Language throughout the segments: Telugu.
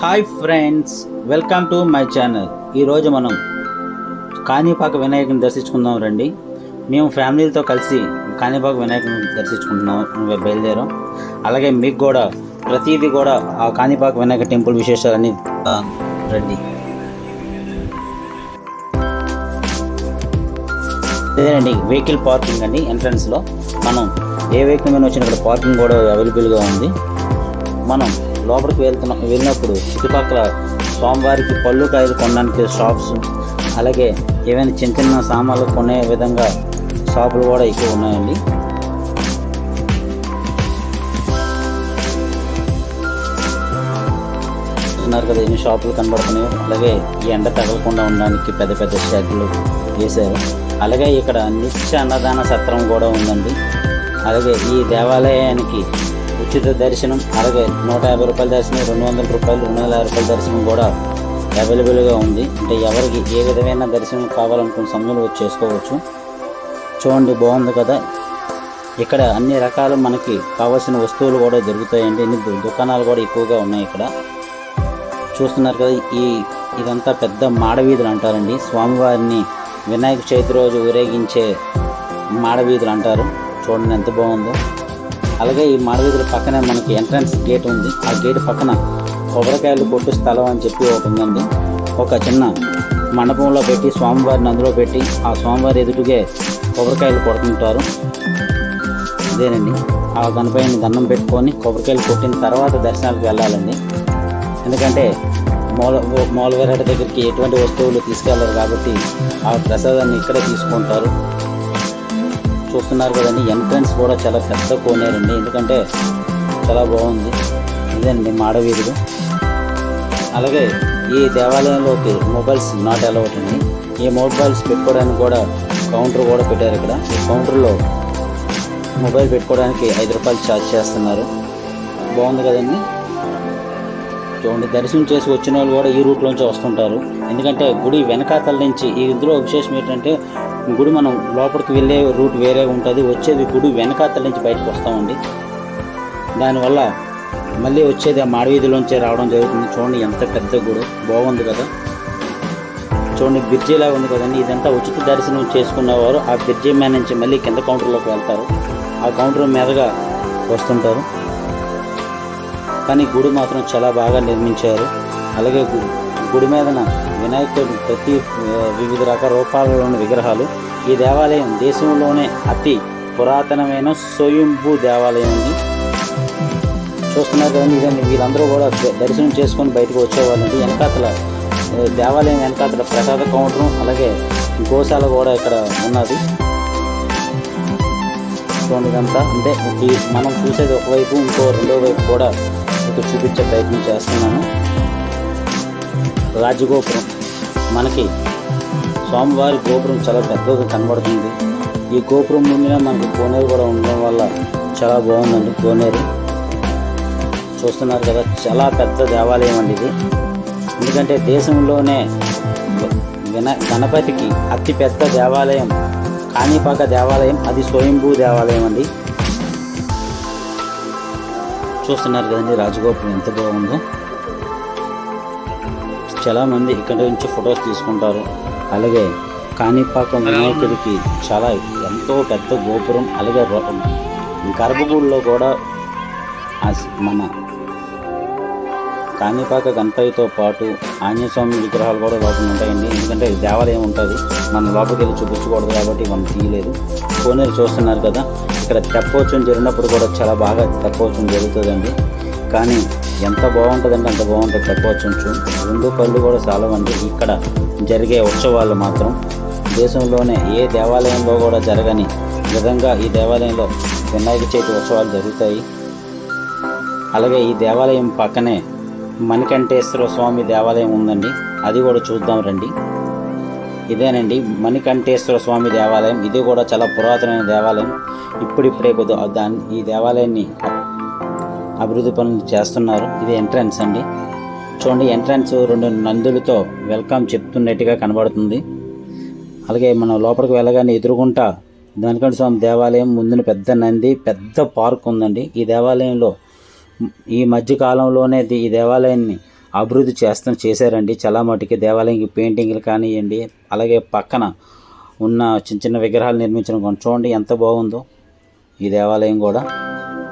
Hi friends welcome to my channel. ఈరోజు మనం కాణిపాక వినాయకుని దర్శించుకుందాం రండి. మేము ఫ్యామిలీలతో కలిసి కాణిపాక వినాయకుని దర్శించుకుంటున్నాం బయలుదేరాం. అలాగే మీకు కూడా ప్రతిదీ కూడా ఆ కాణిపాక వినాయక టెంపుల్ విశేషాలన్నీ రండి. అదేనండి వెహికల్ పార్కింగ్ అండి ఎంట్రన్స్లో మనం ఏ వెహికల్ మీద వచ్చినా ఇక్కడ పార్కింగ్ కూడా అవైలబుల్గా ఉంది. మనం లోపలికి వెళ్తున్న వెళ్ళినప్పుడు చుట్టుపక్కల స్వామివారికి పళ్ళు కాయలు కొనడానికి షాప్స్ అలాగే ఏవైనా చిన్న చిన్న సామాన్లు కొనే విధంగా షాపులు కూడా ఎక్కువ ఉన్నాయండి. కదా ఎన్ని షాపులు కనబడుతున్నాయో. అలాగే ఈ ఎండ తగలకుండా ఉండడానికి పెద్ద పెద్ద షెడ్లు వేశారు. అలాగే ఇక్కడ నిత్య అన్నదాన సత్రం కూడా ఉందండి. అలాగే ఈ దేవాలయానికి ఉచిత దర్శనం అలాగే నూట యాభై రూపాయల దర్శనం రెండు వందల రూపాయలు రెండు వందల యాభై రూపాయల దర్శనం కూడా అవైలబుల్గా ఉంది. అంటే ఎవరికి ఏ విధమైన దర్శనం కావాలనుకున్న సమయంలో వచ్చి చేసుకోవచ్చు. చూడండి బాగుంది కదా? ఇక్కడ అన్ని రకాల మనకి కావాల్సిన వస్తువులు కూడా దొరుకుతాయండి. ఇన్ని దుకాణాలు కూడా ఎక్కువగా ఉన్నాయి ఇక్కడ. చూస్తున్నారు కదా ఈ ఇదంతా పెద్ద మాడవీధులు అంటారండి. స్వామివారిని వినాయక చవితి రోజు ఊరేగించే మాడవీధులు అంటారు. చూడండి ఎంత బాగుందో. అలాగే ఈ మాడవీధుల పక్కనే మనకి ఎంట్రన్స్ గేట్ ఉంది. ఆ గేట్ పక్కన కొబ్బరికాయలు కొట్టు స్థలం అని చెప్పి ఒకటి ఉందండి. ఒక చిన్న మండపంలో పెట్టి స్వామివారిని అందులో పెట్టి ఆ స్వామివారి ఎదుటిగే కొబ్బరికాయలు కొడుతుంటారు. ఇదేనండి. ఆ గణపైన దండం పెట్టుకొని కొబ్బరికాయలు కొట్టిన తర్వాత దర్శనాలకు వెళ్ళాలండి. ఎందుకంటే మూల మూలవేరట దగ్గరికి ఎటువంటి వస్తువులు తీసుకెళ్ళరు కాబట్టి ఆ ప్రసాదాన్ని ఇక్కడే తీసుకుంటారు. చూస్తున్నారు కదండి. ఎంట్రన్స్ కూడా చాలా పెద్ద కోనేరండి ఎందుకంటే చాలా బాగుంది. ఇదండి మాడవీధులు అలాగే ఈ దేవాలయంలోకి మొబైల్స్ నాట్ అలౌట్ అండి. ఈ మొబైల్స్ పెట్టుకోవడానికి కూడా కౌంటర్ కూడా పెట్టారు ఇక్కడ. ఈ కౌంటర్లో మొబైల్ పెట్టుకోవడానికి ఐదు రూపాయలు ఛార్జ్ చేస్తున్నారు. బాగుంది కదండి. చూడండి దర్శనం చేసి వచ్చిన వాళ్ళు కూడా ఈ రూట్లోంచి వస్తుంటారు. ఎందుకంటే గుడి వెనకాతల నుంచి ఈ ఇందులో విశేషం ఏంటంటే గుడి మనం లోపలికి వెళ్ళే రూట్ వేరే ఉంటుంది. వచ్చేది గుడి వెనకాతల నుంచి బయటకు వస్తామండి దానివల్ల మళ్ళీ వచ్చేది ఆ మాడవీధిలోంచి రావడం జరుగుతుంది. చూడండి ఎంత పెద్ద గుడి. బాగుంది కదా. చూడండి బ్రిడ్జిలా ఉంది కదండి. ఇదంతా ఉచిత దర్శనం చేసుకున్నవారు ఆ బ్రిడ్జి మీద నుంచి మళ్ళీ కింద కౌంటర్లోకి వెళ్తారు. ఆ కౌంటర్ మీదగా వస్తుంటారు. కానీ గుడి మాత్రం చాలా బాగా నిర్మించారు. అలాగే గుడి మీదన వినాయకుడు ప్రతి వివిధ రకాల రూపాలలోని విగ్రహాలు. ఈ దేవాలయం దేశంలోనే అతి పురాతనమైన స్వయంభూ దేవాలయం ఉంది చూస్తున్నారు కదండి ఇదండి. వీళ్ళందరూ కూడా దర్శనం చేసుకొని బయటకు వచ్చేవాళ్ళండి. వెనకాతల దేవాలయం వెనకాతల ప్రసాద కౌంటర్ అలాగే గోశాల కూడా ఇక్కడ ఉన్నది. చూడండి ఇదంతా. అంటే మనం చూసేది ఒకవైపు ఇంకో రెండో వైపు కూడా ఇక్కడ చూపించే ప్రయత్నం చేస్తున్నాను. రాజగోపురం. మనకి స్వామివారి గోపురం చాలా పెద్దగా కనబడుతుంది. ఈ గోపురం ముందున మనకి కోనేరు కూడా ఉండడం వల్ల చాలా బాగుందండి కోనేరు. చూస్తున్నారు కదా చాలా పెద్ద దేవాలయం అండి ఇది. ఎందుకంటే దేశంలోనే విన గణపతికి అతి పెద్ద దేవాలయం కాణిపాక దేవాలయం అది స్వయంభూ దేవాలయం అండి. చూస్తున్నారు కదండి రాజగోపురం ఎంత బాగుందో. చాలా మంది ఇక్కడ నుంచి ఫొటోస్ తీసుకుంటారు. అలాగే కాణిపాకం వినాయకుడికి చాలా ఎంతో పెద్ద గోపురం అలాగే గర్భగుడిలో కూడా మన కాణిపాక గణపతితో పాటు ఆంజనేయ స్వామి విగ్రహాలు కూడా లోపల ఉంటాయండి. ఎందుకంటే దేవాలయం ఉంటుంది. మనం లోపలికి వెళ్ళి చూపించకూడదు కాబట్టి మనం తీయలేదు. కోనేరు చూస్తున్నారు కదా ఇక్కడ తెప్పోత్సవం జరిగినప్పుడు కూడా చాలా బాగా తెప్పోత్సవం జరుగుతుందండి. కానీ ఎంత బాగుంటుందంటే అంత బాగుంటుంది చెప్పవచ్చు రెండు కళ్ళు కూడా చాలామంది ఇక్కడ జరిగే ఉత్సవాలు మాత్రం దేశంలోనే ఏ దేవాలయంలో కూడా జరగని విధంగా ఈ దేవాలయంలో వినాయక చవితి ఉత్సవాలు జరుగుతాయి. అలాగే ఈ దేవాలయం పక్కనే మణికంఠేశ్వర స్వామి దేవాలయం ఉందండి. అది కూడా చూద్దాం రండి. ఇదేనండి మణికంఠేశ్వర స్వామి దేవాలయం. ఇది కూడా చాలా పురాతనమైన దేవాలయం. ఇప్పుడిప్పుడే కొద్దిగా దాన్ని ఈ దేవాలయాన్ని అభివృద్ధి పనులు చేస్తున్నారు. ఇది ఎంట్రన్స్ అండి. చూడండి ఎంట్రన్స్ రెండు నందులతో వెల్కమ్ చెప్తున్నట్టుగా కనబడుతుంది. అలాగే మనం లోపలికి వెళ్ళగానే ఎదురుగుంటా దానికంటే స్వామి దేవాలయం ముందున పెద్ద నంది పెద్ద పార్క్ ఉందండి. ఈ దేవాలయంలో ఈ మధ్య కాలంలోనే ఈ దేవాలయాన్ని అభివృద్ధి చేస్తూ చేశారండి. చాలా మటుకి దేవాలయంకి పెయింటింగ్లు కానివ్వండి అలాగే పక్కన ఉన్న చిన్న చిన్న విగ్రహాలు నిర్మించడం చూడండి ఎంత బాగుందో ఈ దేవాలయం కూడా.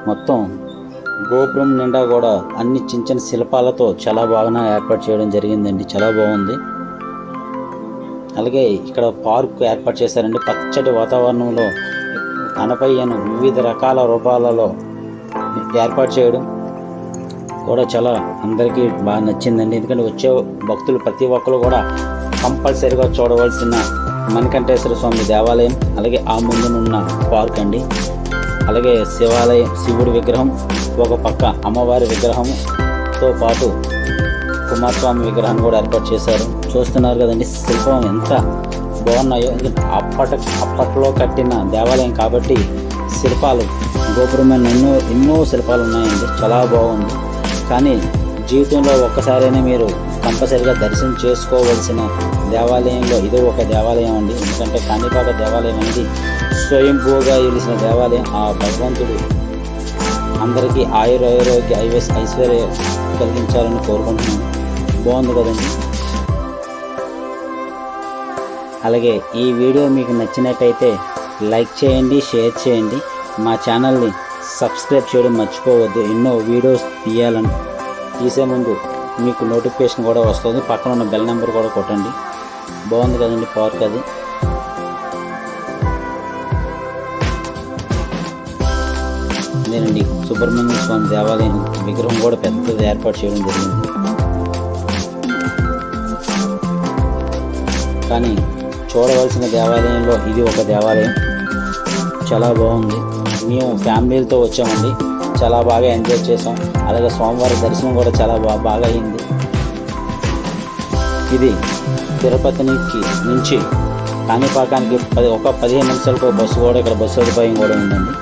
మొత్తం గోపురం నిండా కూడా అన్ని చిన్న చిన్న శిల్పాలతో చాలా బాగా ఏర్పాటు చేయడం జరిగిందండి. చాలా బాగుంది. అలాగే ఇక్కడ పార్క్ ఏర్పాటు చేశారండి. పచ్చటి వాతావరణంలో అనపయ్యను వివిధ రకాల రూపాలలో ఏర్పాటు చేయడం కూడా చాలా అందరికీ బాగా నచ్చిందండి. ఎందుకంటే వచ్చే భక్తులు ప్రతి ఒక్కరు కూడా కంపల్సరీగా చూడవలసిన మణికంఠేశ్వర స్వామి దేవాలయం అలాగే ఆ ముందునున్న పార్క్ అండి. అలాగే శివాలయం శివుడి విగ్రహం ఒక పక్క అమ్మవారి విగ్రహంతో పాటు కుమారస్వామి విగ్రహాన్ని కూడా ఏర్పాటు చేశారు. చూస్తున్నారు కదండి శిల్పం ఎంత బాగున్నాయో. అప్పటి అప్పట అప్పట్లో కట్టిన దేవాలయం కాబట్టి శిల్పాలు గోపురం ఎన్నో ఎన్నో శిల్పాలు ఉన్నాయండి. చాలా బాగుంది. కానీ జీవితంలో ఒక్కసారైనా మీరు కంపల్సరిగా దర్శనం చేసుకోవలసిన దేవాలయంలో ఇది ఒక దేవాలయం అండి. ఎందుకంటే కాణిపాక దేవాలయం అనేది స్వయంభూగా వెలిసిన దేవాలయం. ఆ భగవంతుడు అందరికీ ఆయుర ఆరోగ్య ఐవస్ ఐశ్వర్య కలిగించాలని కోరుకుంటున్నాను. బాగుంది కదండి? అలాగే ఈ వీడియో మీకు నచ్చినట్టయితే లైక్ చేయండి షేర్ చేయండి. మా ఛానల్ని సబ్స్క్రైబ్ చేయడం మర్చిపోవద్దు. ఎన్నో వీడియోస్ తీయాలని తీసే ముందు మీకు నోటిఫికేషన్ కూడా వస్తుంది. పక్కన ఉన్న బెల్ నెంబర్ కూడా కొట్టండి. బాగుంది కదండి పార్క్ అది. అదేనండి సుబ్రహ్మణ్య స్వామి దేవాలయం విగ్రహం కూడా పెద్దది ఏర్పాటు చేయడం జరిగింది. కానీ చూడవలసిన దేవాలయంలో ఇది ఒక దేవాలయం. చాలా బాగుంది. మేము ఫ్యామిలీలతో వచ్చామండి. చాలా బాగా ఎంజాయ్ చేసాం అలాగే స్వామివారి దర్శనం కూడా చాలా బాగా అయింది. ఇది తిరుపతికి నుంచి నుంచి కాణిపాకానికి పది ఒక పదిహేను నిమిషాలకు బస్సు కూడా ఇక్కడ బస్సు సదుపాయం కూడా ఉందండి.